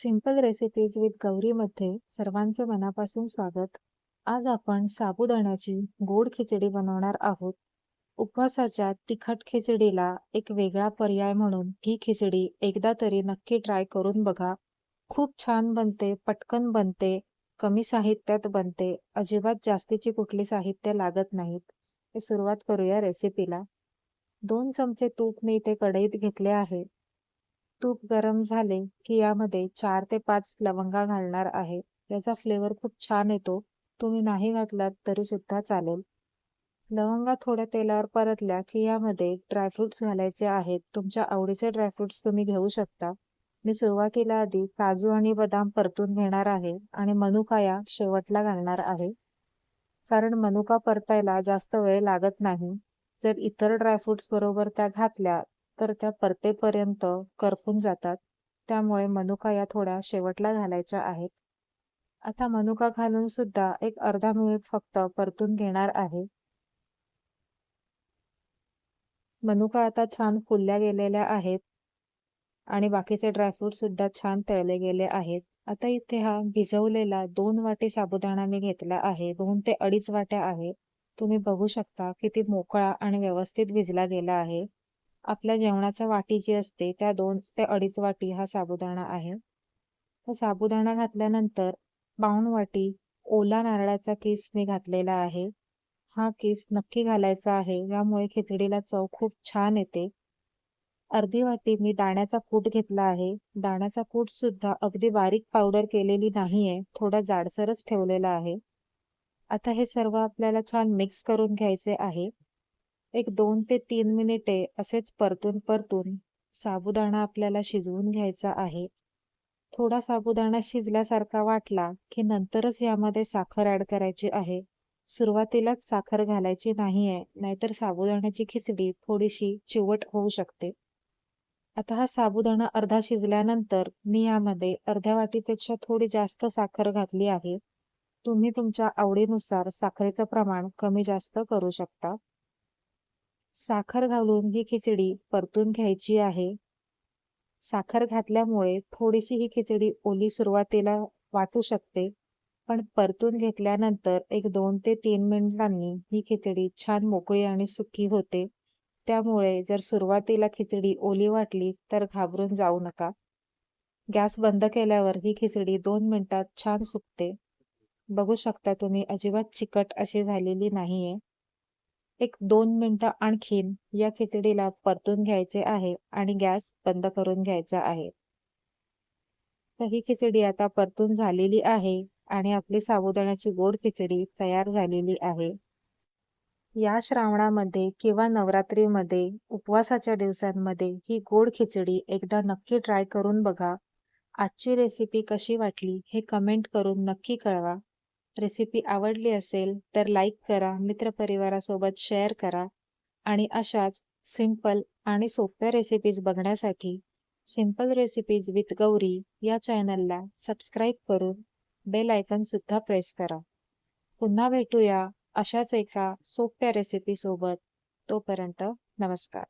Simple recipes with गौरीमध्ये सर्वांचे मनापासून स्वागत. आज आपण साबुदाण्याची गोड खिचडी बनवणार आहोत. उपवासाच्या तिखट खिचडीला एक वेगळा पर्याय म्हणून ही खिचडी एकदा तरी नक्की ट्राय करून बघा. खूप छान बनते पटकन बनते कमी साहित्यात बनते अजिबात जास्तीची कुठली साहित्य लागत नाहीत. हे सुरुवात करूया रेसिपीला दोन चमचे तूप मी इथे कढईत घेतले आहे. तूप गरम झाले की यामध्ये चार ते पाच लवंगा घालणार आहे. याचा फ्लेवर खूप छान येतो. तुम्ही नाही घातलात तरी सुद्धा चालेल. लवंगा थोड्या तेलावर परतल्या की यामध्ये ड्रायफ्रुट्स घालायचे आहेत. तुमच्या आवडीचे ड्रायफ्रुट्स तुम्ही घेऊ शकता. मी सुरुवातीला आधी काजू आणि बदाम परतून घेणार आहे आणि मनुका या शेवटला घालणार आहे. कारण मनुका परतायला जास्त वेळ लागत नाही. जर इतर ड्रायफ्रुट्स बरोबर त्या घातल्या तर त्या परतेपर्यंत करपून जातात. त्यामुळे मनुका या थोड्या शेवटला घालायच्या आहेत. आता मनुका घालून सुद्धा एक अर्धा मिनिट फक्त परतून घेणार आहे. मनुका आता छान फुलल्या गेलेल्या आहेत. आणि बाकीचे ड्रायफ्रूट सुद्धा छान तळले गेले आहेत. आता इथे हा भिजवलेला दोन वाटी साबुदाणा मी घेतला आहे. दोन ते अडीच वाट्या आहे. तुम्ही बघू शकता किती मोकळा आणि व्यवस्थित भिजला गेला आहे. आपल्या जेवणाच्या वाटी जी असते त्या दोन ते अडीच वाटी हा साबुदाणा आहे. तर साबुदाणा घातल्यानंतर पाऊण वाटी ओला नारळाचा किस मी घातलेला आहे. हा किस नक्की घालायचा आहे यामुळे खिचडीला चव खूप छान येते. अर्धी वाटी मी दाण्याचा कूट घेतला आहे. दाण्याचा कूट सुद्धा अगदी बारीक पावडर केलेली नाहीये थोडा जाडसरच ठेवलेला आहे. आता हे सर्व आपल्याला छान मिक्स करून घ्यायचे आहे. एक दोन ते तीन मिनिटे असेच परतून परतून साबुदाणा आपल्याला शिजवून घ्यायचा आहे. थोडा साबुदाणा शिजल्यासारखा वाटला की नंतरच यामध्ये साखर ऍड करायची आहे. सुरुवातीलाच साखर घालायची नाहीये नाहीतर साबुदाण्याची खिचडी थोडीशी चिवट होऊ शकते. आता हा साबुदाणा अर्धा शिजल्यानंतर मी यामध्ये अर्ध्या वाटीपेक्षा थोडी जास्त साखर घातली आहे. तुम्ही तुमच्या आवडीनुसार साखरेचं प्रमाण कमी जास्त करू शकता. साखर घालून ही खिचडी परतून घ्यायची आहे. साखर घातल्यामुळे थोडीशी ही खिचडी ओली सुरुवातीला वाटू शकते पण परतून घेतल्यानंतर एक दोन ते तीन मिनिटांनी ही खिचडी छान मोकळी आणि सुकी होते. त्यामुळे जर सुरुवातीला खिचडी ओली वाटली तर घाबरून जाऊ नका. गॅस बंद केल्यावर ही खिचडी दोन मिनिटात छान सुकते. बघू शकता तुम्ही अजिबात चिकट अशी झालेली नाहीये. एक दोन मिनिटं आणखीन या खिचडीला परतून घ्यायचे आहे आणि गॅस बंद करून घ्यायचा आहे. तर ही खिचडी आता परतून झालेली आहे आणि आपली साबुदाण्याची गोड खिचडी तयार झालेली आहे. या श्रावणामध्ये किंवा नवरात्रीमध्ये उपवासाच्या दिवसांमध्ये ही गोड खिचडी एकदा नक्की ट्राय करून बघा. आजची रेसिपी कशी वाटली हे कमेंट करून नक्की कळवा. रेसिपी आवडली असेल तर लाईक करा मित्रपरिवारासोबत शेअर करा. आणि अशाच सिंपल आणि सोप्या रेसिपीज बघण्यासाठी सिंपल रेसिपीज विथ गौरी या चॅनलला सबस्क्राईब करून बेल आयकन सुद्धा प्रेस करा. पुन्हा भेटूया अशाच एका सोप्या रेसिपीसोबत तोपर्यंत नमस्कार.